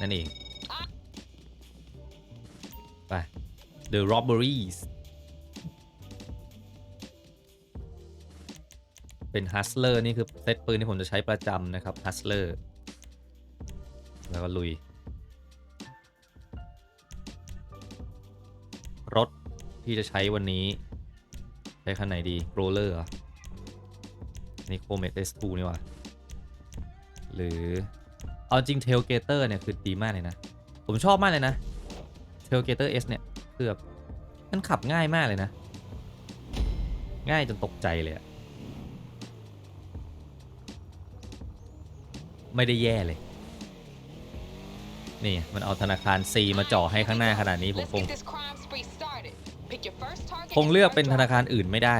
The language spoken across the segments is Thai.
นั่นเอง ไป The Robberies เป็น Hustler นี่คือเซตปืนที่ผมจะใช้ประจำนะครับ Hustler แล้วก็ลุย รถที่จะใช้วันนี้ ใช้คันไหนดี Roller เหรอนี่ Comet S2 นี่หว่าหรือ เอาจริง Tailgater เนี่ยคือดีมากเลยนะ ผมชอบมากเลยนะ Tailgater S เเนี่ยคือแบบมันขับง่ายมากเลยนะ ง่ายจนตกใจเลยอะไม่ได้แย่เลย นี่มันเอาธนาคาร C มาจ่อให้ข้างหน้าขนาดนี้ผมคงคงเลือกเป็นธนาคารอื่นไม่ได้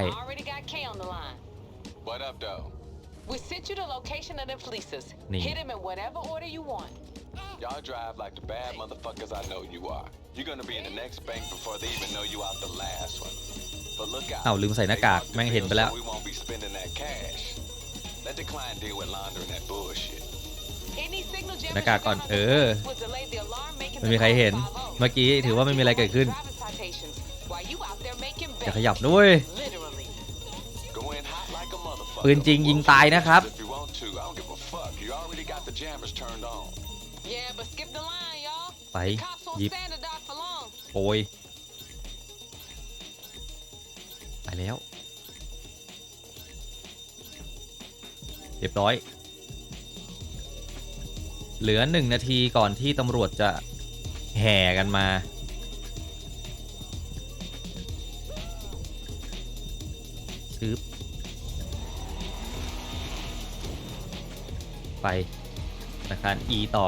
location of the fleeces. Nee. Hit him in whatever order you want. Y'all drive like the bad motherfuckers I know you are. You're gonna be in the next bank before they even know you out the last one. But look out. อ้าวลืมใส่หน้ากาก They marked the แม่งเห็น bill ไปแล้ว so we won't be spending that cash. Let the client deal with laundering that bullshit. Any signal jammers หน้ากากก่อน you got เอ on the อ fleece will delay the alarm, making ไม่ the มีใคร call เห็น 5-0. เมื่อกี้ถือว่าไม่มีอะไรเกิดขึ้น Driver's citations while you out there making อย่า bank. ขยับด้วย Literally. Go in hot like a motherfucker. ปืนจริงยิงตายนะครับ jammers turned on. Yeah, but skip the line, y'all. ไป The cops won't หยิบ stand to die for long. โอยไปแล้วเรียบร้อย เหลือหนึ่งนาทีก่อนที่ตำรวจจะแห่กันมาชืบไป ธนาคาร E ต่อ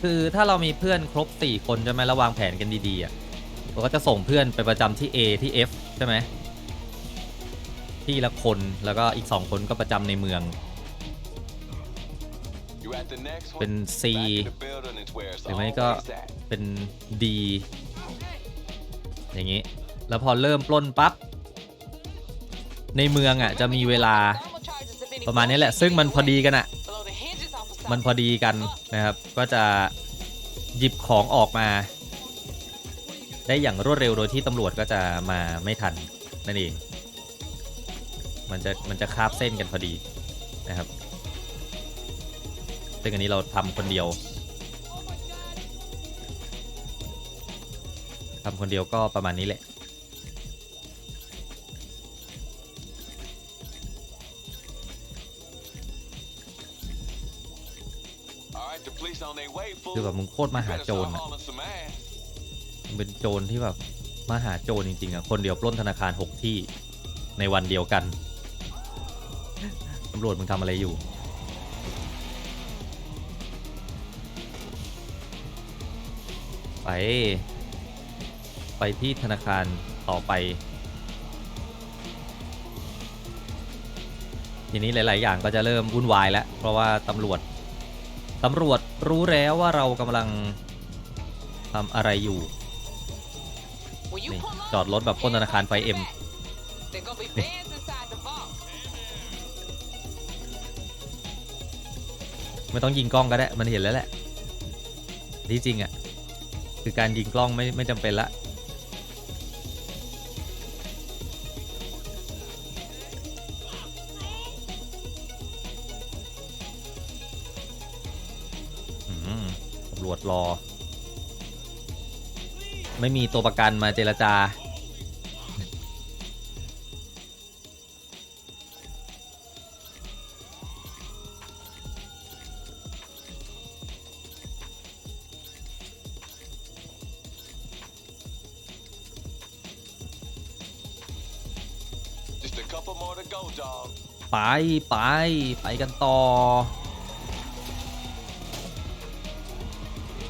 คือถ้าเรามีเพื่อนครบ 4 คนใช่ไหมแล้วางแผนกันดีๆอะเราก็จะส่งเพื่อนไปประจำที่ A ที่ F ใช่ไหมที่ละคนแล้วก็อีก 2 คนก็ประจำในเมือง เป็น C หรือไม่ก็เป็น D อย่างนี้ แล้วพอเริ่มปล้นปั๊บในเมืองอะจะมีเวลา ประมาณนี้แหละ ซึ่งมันพอดีกันอะมันพอดีกันนะครับ ก็จะหยิบของออกมา ได้อย่างรวดเร็วโดยที่ตำรวจก็จะมาไม่ทันนั่นเอง มันจะมันจะคาบเส้นกันพอดีนะครับซึ่งอันนี้เราทำคนเดียวทำคนเดียวก็ประมาณนี้แหละ คือแบบมึงโคตรมาหาโจร start อะมึงเป็นโจรที่แบบมาหาโจรจริงๆอะคนเดียวปล้นธนาคาร6ที่ในวันเดียวกันตำรวจมึงทำอะไรอยู่ไป ไปที่ธนาคารต่อไป ทีนี้หลาย ๆ อย่างก็จะเริ่มวุ่นวายแล้ว เพราะว่าตำรวจ ตำรวจรู้แล้วว่าเรากำลังทำอะไรอยู่นี่จอดรถแบบปล้นธนาคารไฟเอ็มไม่ต้องยิงกล้องก็ได้ มันเห็นแล้วแหละ ที่จริงอะ่ะ คือการยิงกล้องไม่ไม่จำเป็นละ รวจรอ ไม่มีตัวประกันมาเจรจา Just a couple more to go, dog. ไปไปไปกันต่อ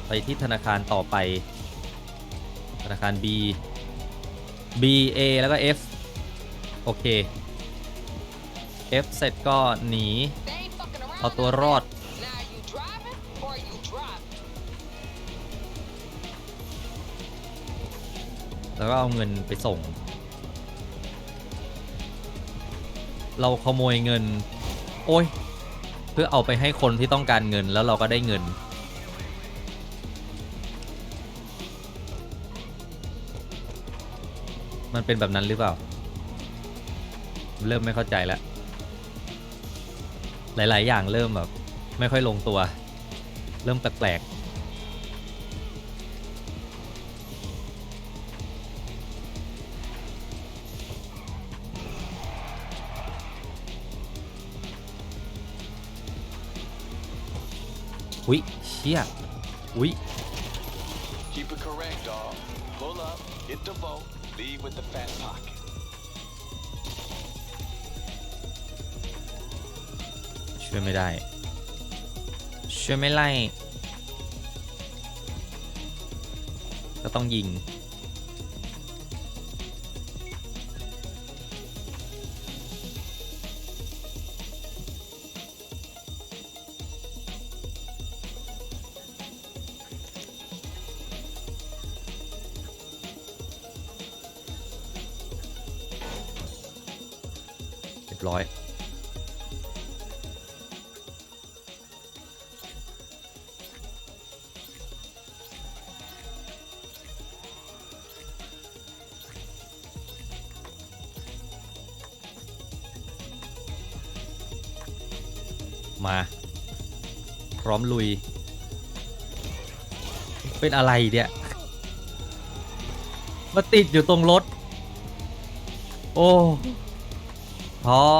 ไปที่ธนาคารต่อไป ธนาคาร B B A แล้วก็ F โอเค F เสร็จก็หนี เอาตัวรอด แล้วก็เอาเงินไปส่ง เราขโมยเงิน โอ้ย เพื่อเอาไปให้คนที่ต้องการเงินแล้วเราก็ได้เงิน มันเป็นแบบนั้นหรือเปล่า เริ่มไม่เข้าใจแล้ว หลาย ๆ อย่างเริ่มแบบ ไม่ค่อยลงตัว เริ่มแปลกๆอุ๊ยเชี่ยอุ๊ย Keep it correct, dog. Pull up, hit the vote, leave with the fat pocket. ช่วยไม่ได้ ช่วยไม่ไล่ ก็ต้องยิง ร้อย มา พร้อมลุย เป็นอะไรเนี่ยมาติดอยู่ตรงรถ โอ้ เพราะ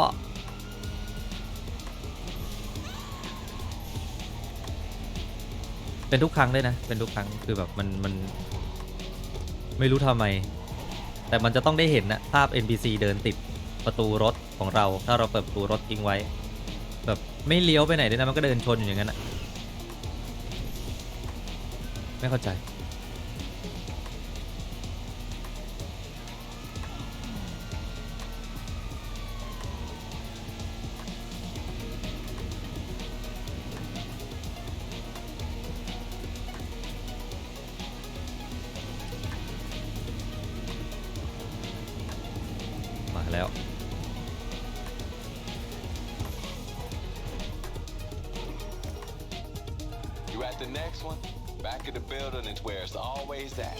เป็นทุกครั้งเลยนะ เป็นทุกครั้งคือแบบมันมัน ไม่รู้ทำไม แต่มันจะต้องได้เห็นนะภาพ NPC เดินติดประตูรถของเรา ถ้าเราเปิดประตูรถทิ้งไว้ แบบไม่เลี้ยวไปไหนด้วยนะมันก็เดินชนอยู่อย่างนั้นอะไม่เข้าใจ one? Back of the building is where it's always at.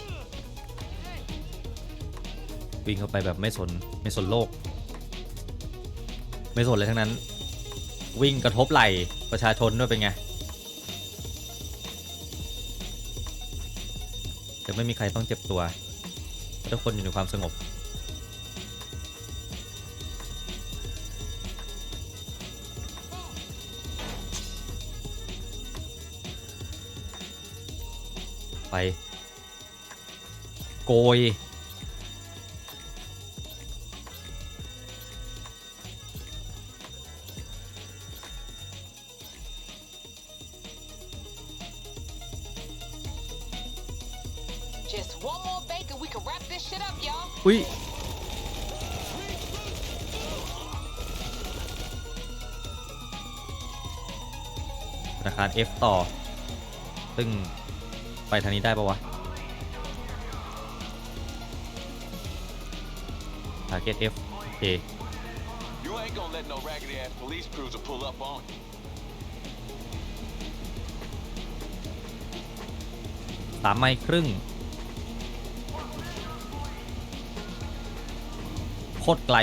วิ่งเข้าไปแบบไม่สนไม่สนโลก ไม่สนเลยทั้งนั้น วิ่งกระทบไหล่ประชาชนด้วยเป็นไงแต่ไม่มีใครต้องเจ็บตัว ทุกคนอยู่ในความสงบ โกย Just one more bacon, we can wrap this shit up, y'all. อุ้ยธนาคาร F ต่อ ซึ่ง ไปทางนี้ได้ปะวะ Target F โอเค You ain't gonna let no raggedy ass police cruiser pull up on you. สามไมล์ครึ่ง โคตรไกล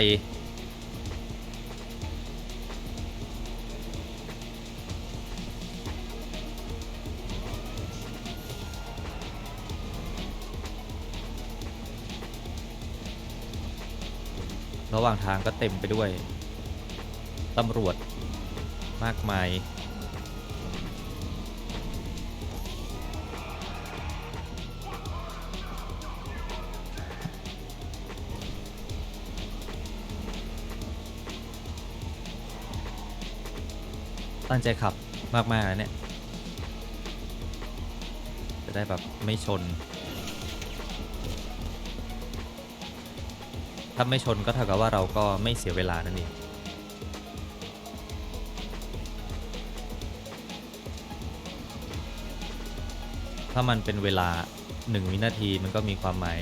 ระหว่างทางก็เต็มไปด้วยตำรวจมากมาย ตั้งใจขับมากๆนะเนี่ย จะได้แบบไม่ชน ถ้าไม่ชนก็เท่ากับว่าเราก็ไม่เสียเวลานั่นเองถ้ามันเป็นเวลาหนึ่งวินาทีมันก็มีความหมาย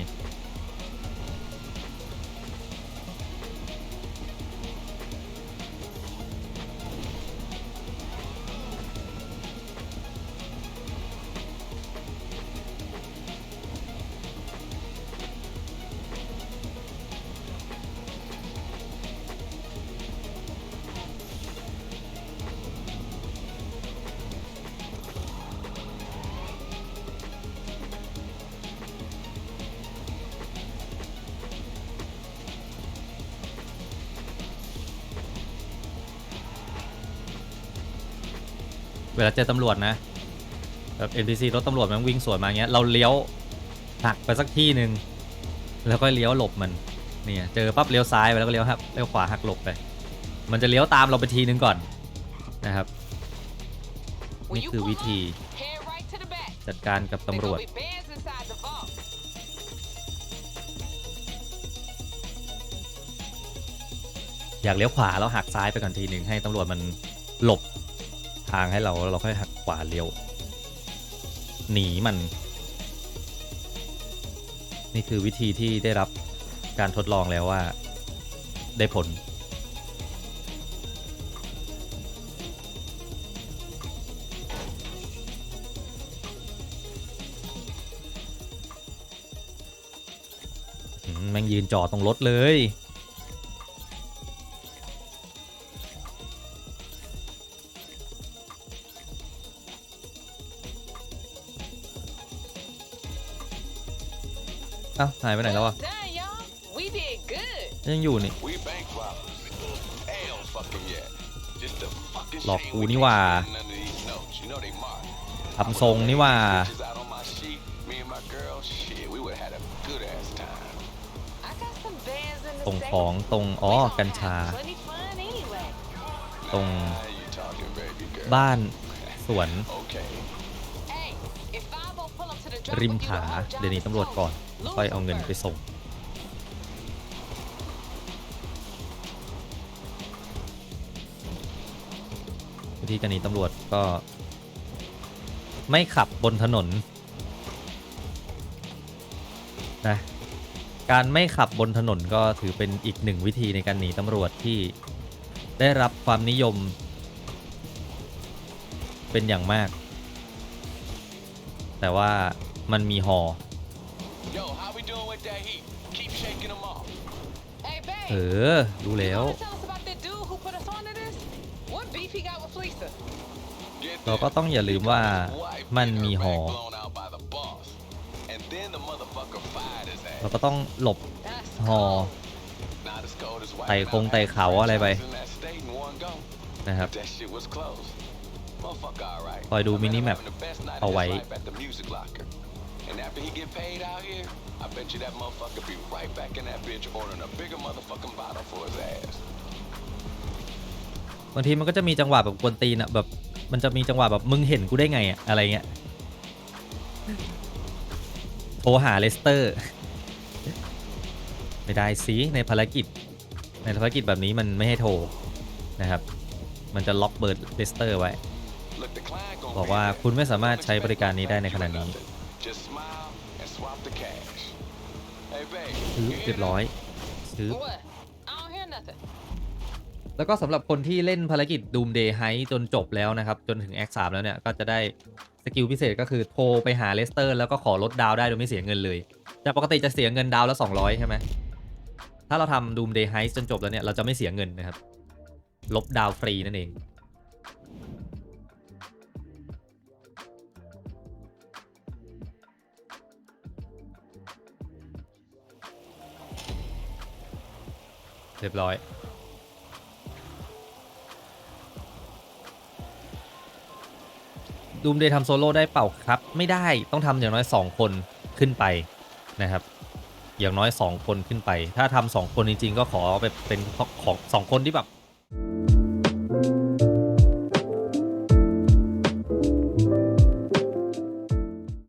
เวลาเจอตำรวจนะแบบ NPC รถตำรวจมันวิ่งสวนมาเงี้ยเราเลี้ยวหักไปสักที่หนึ่งแล้วก็เลี้ยวหลบมันเนี่ยเจอปั๊บเลี้ยวซ้ายไปแล้วก็เลี้ยวหักเลี้ยวขวาหักหลบไป มันจะเลี้ยวตามเราไปทีนึงก่อนนะครับ When นี่ you คือ pull วิ up, ธี head right to the back. จัดการกับ There ตำรวจ gonna be bands inside the vault. อยากเลี้ยวขวาแล้วหักซ้ายไปก่อนทีหนึ่งให้ตำรวจมันหลบ ทางให้เราแล้วเราค่อยหักขวาเลี้ยว หนีมัน นี่คือวิธีที่ได้รับการทดลองแล้วว่า ได้ผล แม่งยืนจอดตรงรถเลย อ้าวหายไปไหนแล้วอะยังอยู่นี่หลอกกูนี่ว่าทำทรงนี่ว่าตรงของตรงอ๋อกัญชา ตรงบ้านสวน ริมผาเดี๋ยวนี้ตำรวจก่อน ค่อยเอาเงินไปส่ง วิธีการหนีตำรวจก็ ไม่ขับบนถนนนะการไม่ขับบนถนนก็ถือเป็นอีกหนึ่งวิธีในการหนีตำรวจที่ได้รับความนิยม เป็นอย่างมาก แต่ว่ามันมีหอ Yo, how we doing with that heat? Keep shaking them off. Hey, babe. เออ รู้แล้ว You wanna tell us about that dude who put us onto this? What beef he got with Fleesa? Get เราก็ this. ต้องอย่าลืมว่า His wife มัน get her มีหอ back blown out by the boss. And then the motherfucker fired his ass. เราก็ต้องหลบ That's หอ cold. Not as cold as white ไต่คง Mount ไต่เขาอะไรไป franchise in that state in one go. นะครับ That shit was close. Motherfucker, alright. คอยดู My man minimap having the best night of เอา his ไว้ life at the music locker. And after he get paid out here, I bet you that motherfucker be right back in that bitch ordering a bigger motherfucking bottle for his ass. บางทีมันก็จะมีจังหวะแบบกวนตีนอะแบบมันจะมีจังหวะแบบมึงเห็นกูได้ไงอะอะไรเงี้ยโทรหาเลสเตอร์ ไม่ได้สิในภารกิจ ในภารกิจแบบนี้มันไม่ให้โทรนะครับ มันจะล็อกเบอร์เลสเตอร์ไว้ Look, the client gonna บอก read ว่า that. คุณไม่สามารถ Don't ใช้บริการนี้ได้ใน expect ขณะ nothing นี้ ซื้อ you hear เรียบร้อยซื้อ What? I don't hear nothing. แล้วก็สำหรับคนที่เล่นภารกิจ Doomday Heist จนจบแล้วนะครับ จนถึง Act 3แล้วเนี่ย ก็จะได้สกิลพิเศษก็คือโทรไปหาเลสเตอร์ แล้วก็ขอลดดาวได้โดยไม่เสียเงินเลยแต่ปกติจะเสียเงินดาวละ200 ใช่ไหม ถ้าเราทำ Doomday Heist จนจบแล้วเนี่ย เราจะไม่เสียเงินนะครับ ลบดาวฟรีนั่นเอง เรียบร้อยดูมเดย์ทำโซโล่ได้เปล่าครับ ไม่ได้ต้องทำอย่างน้อย 2 คนขึ้นไปนะครับ อย่างน้อย 2 คนขึ้นไป ถ้าทำ2คนจริงๆ ก็ขอไปเป็นของสองคนที่แบบ